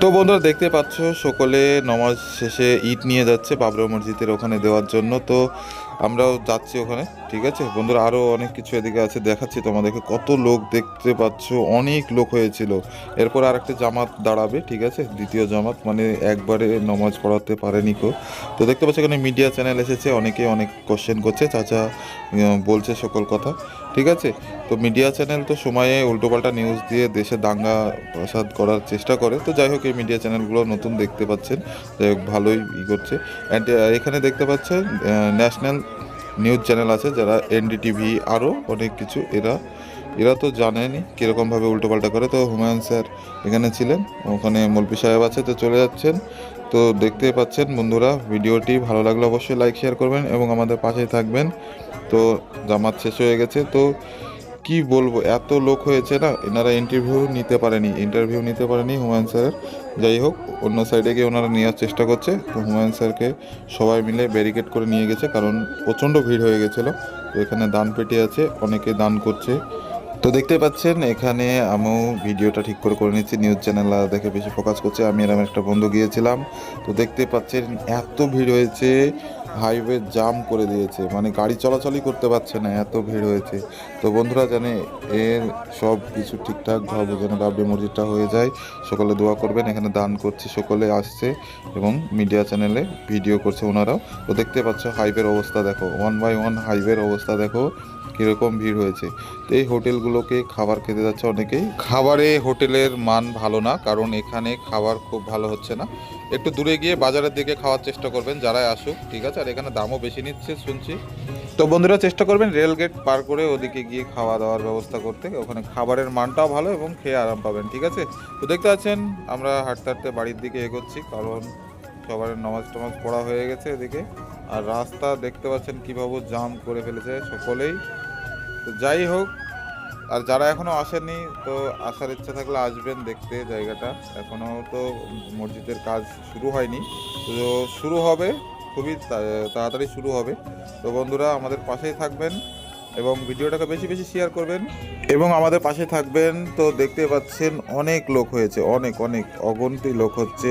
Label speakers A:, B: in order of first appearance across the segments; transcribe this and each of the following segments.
A: তো বন্ধুরা দেখতে পাচ্ছ, সকলে নমাজ শেষে ইট নিয়ে যাচ্ছে বাবরা মসজিদের ওখানে দেওয়ার জন্য। তো আমরাও যাচ্ছি ওখানে, ঠিক আছে? বন্ধুরা আরও অনেক কিছু এদিকে আছে, দেখাচ্ছি তোমাদেরকে। কত লোক দেখতে পাচ্ছ, অনেক লোক হয়েছিল। এরপর আর একটা জামাত দাঁড়াবে, ঠিক আছে? দ্বিতীয় জামাত মানে একবারে নমাজ পড়াতে পারেনি কো তো দেখতে পাচ্ছ, এখানে মিডিয়া চ্যানেল এসেছে অনেকে অনেক কোশ্চেন করছে, চাচা বলছে সকল কথা, ঠিক আছে? তো মিডিয়া চ্যানেল তো সময়ে উল্টোপাল্টা নিউজ দিয়ে দেশে দাঙ্গা প্রসাদ করার চেষ্টা করে। তো যাই হোক, এই মিডিয়া চ্যানেলগুলো নতুন দেখতে পাচ্ছেন। যাই হোক, ভালোই ই করছে। অ্যান্ড এখানে দেখতে পাচ্ছেন ন্যাশনাল নিউজ চ্যানেল আছে যারা এনডিটিভি আরও অনেক কিছু এরা এরা তো জানেনি কীরকমভাবে উল্টোপাল্টা করে। তো হুমায়ুন স্যার এখানে ছিলেন, ওখানে মলপি সাহেব আছে, তো চলে যাচ্ছেন। তো দেখতে পাচ্ছেন বন্ধুরা, ভিডিওটি ভালো লাগলে অবশ্যই লাইক শেয়ার করবেন এবং আমাদের পাশেই থাকবেন। তো জামাত শেষ হয়ে গেছে। তো কি বলব? এত লোক হয়েছে না, এনারা ইন্টারভিউ নিতে পারেনি ইন্টারভিউ নিতে পারেনি হুমায়ুন স্যারের। যাই হোক, অন্য সাইডে গিয়ে ওনারা নেওয়ার চেষ্টা করছে। তো হুমায়ুন স্যারকে সবাই মিলে ব্যারিকেড করে নিয়ে গেছে, কারণ প্রচণ্ড ভিড় হয়ে গেছিল। তো এখানে দান পেটি আছে, অনেকে দান করছে। তো দেখতে পাচ্ছেন, এখানে আমিও ভিডিওটা ঠিক করে করে নিচ্ছি। নিউজ চ্যানেল দেখে বেশি ফোকাস করছে। আমি এরকম একটা বন্ধু গিয়েছিলাম। তো দেখতে পাচ্ছেন, এত ভিড় হয়েছে। হাইওয়ে জাম করে দিয়েছে। মানে গাড়ি চলাচলই করতে পারছে না, এত ভিড় হয়েছে। তো বন্ধুরা জানে, এর সব কিছু ঠিকঠাক ভাবে যেন বাবরি মসজিদটা হয়ে যায়। সকলে দোয়া করবেন, এখানে দান করছে, সকলে আসছে এবং মিডিয়া চ্যানেলে ভিডিও করছে ওনারাও। তো দেখতে পাচ্ছ হাইওয়ের অবস্থা দেখো ওয়ান বাই ওয়ান হাইওয়ের অবস্থা দেখো। কীরকম ভিড় হয়েছে। তো এই হোটেলগুলোকে খাবার খেতে যাচ্ছে অনেকেই। খাবারে হোটেলের মান ভালো না, কারণ এখানে খাবার খুব ভালো হচ্ছে না। একটু দূরে গিয়ে বাজারের দিকে খাওয়ার চেষ্টা করবেন, যারাই আসুক, ঠিক আছে? আর এখানে দামও বেশি নিচ্ছে শুনছি। তো বন্ধুরা, চেষ্টা করবেন রেল গেট পার করে ওদিকে গিয়ে খাওয়া দাওয়ার ব্যবস্থা করতে। ওখানে খাবারের মানটাও ভালো এবং খেয়ে আরাম পাবেন, ঠিক আছে? তো দেখতে পাচ্ছেন, আমরা হাঁটতে হাঁটতে বাড়ির দিকে এগোচ্ছি, কারণ সবার নামাজ টামাজ পড়া হয়ে গেছে এদিকে। আর রাস্তা দেখতে পাচ্ছেন কীভাবে জাম করে ফেলেছে সকলেই। তো যাই হোক, আর যারা এখনও আসেনি তো আসার ইচ্ছা থাকলে আসবেন দেখতে জায়গাটা। এখনও তো মসজিদের কাজ শুরু হয়নি। তো শুরু হবে, খুবই তাড়াতাড়ি শুরু হবে। তো বন্ধুরা, আমাদের পাশেই থাকবেন এবং ভিডিওটাকে বেশি বেশি শেয়ার করবেন। এবং আমাদের পাশে থাকবেন তো দেখতে পাচ্ছেন অনেক লোক হয়েছে, অনেক অনেক অগন্তি লোক হচ্ছে।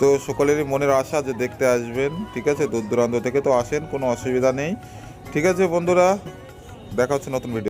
A: তো সকলেরই মনের আশা যে দেখতে আসবেন, ঠিক আছে? দূর দূরান্ত থেকে তো আসেন, কোনো অসুবিধা নেই। ঠিক আছে বন্ধুরা, দেখা হচ্ছে নতুন ভিডিও